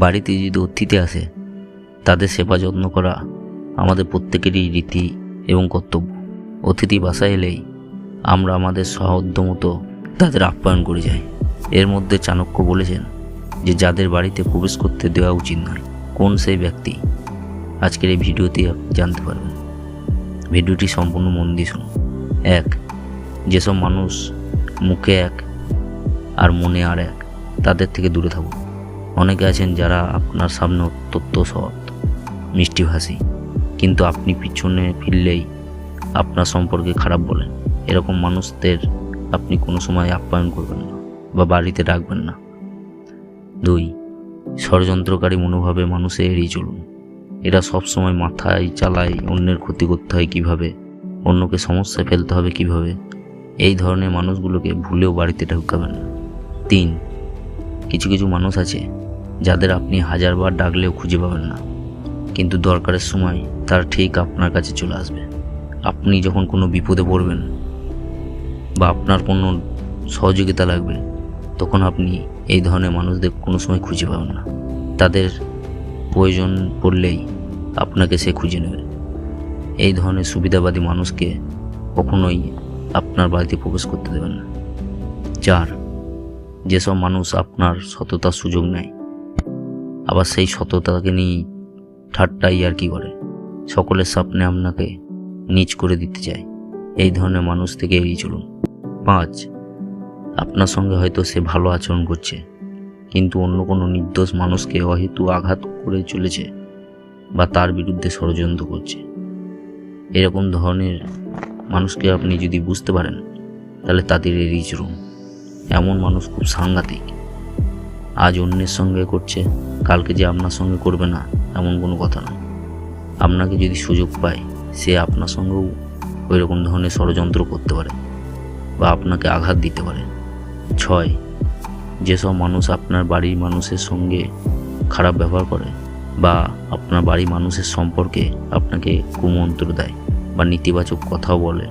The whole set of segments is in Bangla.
বাড়িতে যদি অতিথি আসে, তাদের সেবা যত্ন করা আমাদের প্রত্যেকেরই রীতি এবং কর্তব্য। অতিথি বাসায় এলেই আমরা আমাদের সাধ্য মতো তাদের আপ্যায়ন করে যাই। এর মধ্যে চাণক্য বলেছেন যে, যাদের বাড়িতে প্রবেশ করতে দেওয়া উচিত নয়, কোন সেই ব্যক্তি? আজকের এই ভিডিওতে জানতে পারবেন। ভিডিওটি সম্পূর্ণ মন দিয়ে শুনুন। এক, যেসব মানুষ মুখে এক আর মনে আর এক, তাদের থেকে দূরে থাকুন। অনেকে আছেন যারা আপনার সামনে অত্যন্ত সৎ, মিষ্টিভাষী। কিন্তু আপনি পিছনে ফিরলেই আপনার সম্পর্কে খারাপ বলেন। এরকম মানুষদের আপনি কোনো সময় আপ্যায়ন করবেন না বা বাড়িতে রাখবেন না। দুই, ষড়যন্ত্রকারী মনোভাবে মানুষে এড়িয়ে চলুন। এরা সবসময় মাথায় চালায় অন্যের ক্ষতি করতে হয় কীভাবে, অন্যকে সমস্যায় ফেলতে হবে কীভাবে। এই ধরনের মানুষগুলোকে ভুলেও বাড়িতে ঢুকাবেন না। তিন কিছু কিছু মানুষ আছে যাদের আপনি হাজারবার ডাকলেও খুঁজে পাবেন না। কিন্তু দরকারের সময় তার ঠিক আপনার কাছে চলে আসবে। আপনি যখন কোনো বিপদে পড়বেন বা আপনার কোনো সহযোগিতা লাগবে, তখন আপনি এই ধরনের মানুষদের কোনো সময় খুঁজে পাবেন না। তাদের প্রয়োজন পড়লেই আপনাকে সে খুঁজে নেবে। এই ধরনের সুবিধাবাদী মানুষকে কখনোই আপনার বাড়িতে প্রবেশ করতে দেবেন না। চার যেসব মানুষ আপনার সততার সুযোগ নেয়, আবার সেই সততাকে নিয়ে ঠাট্টাই আর কি করে। সকলের সামনে আপনাকে নিচ করে দিতে চায়। এই ধরনের মানুষ থেকে এড়িয়ে চলুন। পাঁচ, আপনার সঙ্গে হয়তো সে ভালো আচরণ করছে, কিন্তু অন্য কোনো নির্দোষ মানুষকে অহেতু আঘাত করে চলেছে বা তার বিরুদ্ধে ষড়যন্ত্র করছে। এরকম ধরনের মানুষকে আপনি যদি বুঝতে পারেন, তাহলে তাদের এড়িয়ে চলুন। এমন মানুষ খুব সাংঘাতিক। আজ অন্যের সঙ্গে করছে, কালকে যে আপনার সঙ্গে করবে না, এমন কোনো কথা নয় আপনাকে যদি সুযোগ পায়, সে আপনার সঙ্গেও ওই রকম ধরনের ষড়যন্ত্র করতে পারে বা আপনাকে আঘাত দিতে পারে। ছয়, যেসব মানুষ আপনার বাড়ির মানুষের সঙ্গে খারাপ ব্যবহার করে বা আপনার বাড়ির মানুষের সম্পর্কে আপনাকে কুমন্ত্র দেয় বা নেতিবাচক কথাও বলে,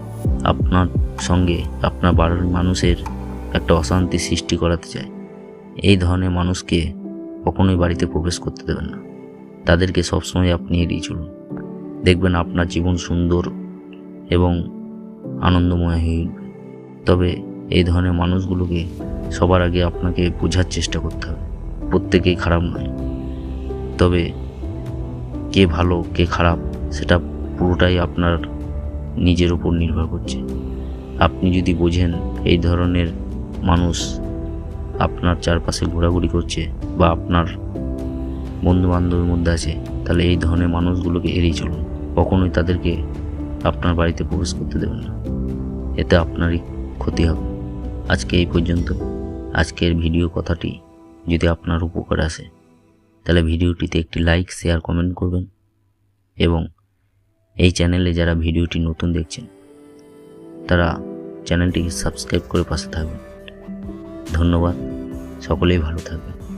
আপনার সঙ্গে আপনার বাড়ির মানুষের একটা অশান্তি সৃষ্টি করাতে চায়। এই ধরনের মানুষকে কখনোই বাড়িতে প্রবেশ করতে দেবেন না। তাদেরকে সবসময় আপনি এড়িয়ে চলুন। দেখবেন আপনার জীবন সুন্দর এবং আনন্দময় হয়ে উঠবে। তবে এই ধরনের মানুষগুলোকে সবার আগে আপনাকে বোঝার চেষ্টা করতে হবে। প্রত্যেকেই খারাপ নয়। তবে কে ভালো, কে খারাপ, সেটা পুরোটাই আপনার নিজের উপর নির্ভর করছে। আপনি যদি বোঝেন এই ধরনের মানুষ আপনার চারপাশে ঘোরাঘুরি করছে বা আপনার বন্ধু বান্ধবের মধ্যে আছে, তাহলে এই ধরনের মানুষগুলোকে এড়িয়ে চলুন। কখনোই তাদেরকে আপনার বাড়িতে প্রবেশ করতে দেবেন না। এতে আপনারই ক্ষতি হবে। আজকে এই পর্যন্ত। আজকের ভিডিও কথাটি যদি আপনার উপকার আসে, তাহলে ভিডিওটিতে একটি লাইক, শেয়ার, কমেন্ট করবেন এবং এই চ্যানেলে যারা ভিডিওটি নতুন দেখছেন, তারা চ্যানেলটিকে সাবস্ক্রাইব করে পাশে থাকবেন। ধন্যবাদ। সকলেই ভালো থাকবেন।